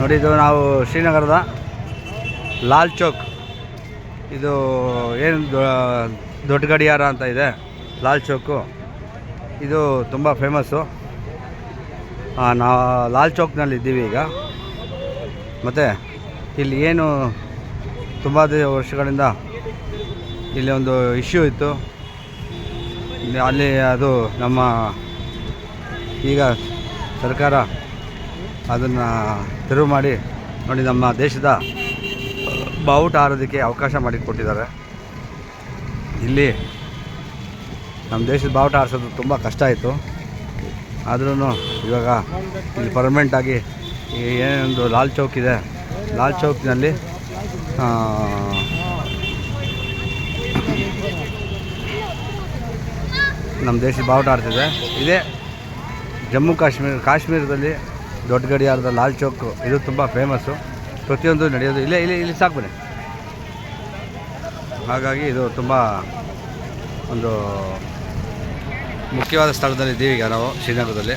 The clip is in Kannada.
ನೋಡಿ, ಇದು ನಾವು ಶ್ರೀನಗರದ ಲಾಲ್ ಚೌಕ್. ಇದು ಏನು ದೊಡ್ಡ ಗಡಿಯಾರ ಅಂತ ಇದೆ, ಲಾಲ್ ಚೌಕು. ಇದು ತುಂಬ ಫೇಮಸ್ಸು. ನಾವು ಲಾಲ್ ಚೌಕ್ನಲ್ಲಿ ಇದ್ದೀವಿ ಈಗ. ಮತ್ತು ಇಲ್ಲಿ ಏನು ತುಂಬ ವರ್ಷಗಳಿಂದ ಇಲ್ಲಿ ಒಂದು ಇಶ್ಯೂ ಇತ್ತು. ಅಲ್ಲಿ ಅದು ನಮ್ಮ ಈಗ ಸರ್ಕಾರ ಅದನ್ನು ತೆರವು ಮಾಡಿ ನೋಡಿ ನಮ್ಮ ದೇಶದ ಬಾವುಟ ಆರೋದಕ್ಕೆ ಅವಕಾಶ ಮಾಡಿಕೊಟ್ಟಿದ್ದಾರೆ ಇಲ್ಲಿ ನಮ್ಮ ದೇಶದ ಬಾವುಟ ಆರಿಸೋದು ತುಂಬ ಕಷ್ಟ ಆಯಿತು. ಆದ್ರೂ ಇವಾಗ ಇಲ್ಲಿ ಪರ್ಮನೆಂಟಾಗಿ ಏನೊಂದು ಲಾಲ್ ಚೌಕ್ ಇದೆ. ಲಾಲ್ ಚೌಕ್ನಲ್ಲಿ ನಮ್ಮ ದೇಶದ ಬಾವುಟ ಆಡ್ತಿದೆ ಇದೇ ಜಮ್ಮು ಕಾಶ್ಮೀರ, ಕಾಶ್ಮೀರದಲ್ಲಿ ದೊಡ್ಡ ಗಡಿಯಾರದ ಲಾಲ್ ಚೌಕ್, ಇದು ತುಂಬ ಫೇಮಸ್ಸು ಪ್ರತಿಯೊಂದು ನಡೆಯೋದು ಇಲ್ಲೇ, ಇಲ್ಲಿ ಇಲ್ಲಿ ಸಾಕು ಬನ್ನಿ. ಹಾಗಾಗಿ ಇದು ತುಂಬ ಒಂದು ಮುಖ್ಯವಾದ ಸ್ಥಳದಲ್ಲಿ ಇದ್ದೀವಿ ಈಗ ನಾವು ಶ್ರೀನಗರದಲ್ಲಿ.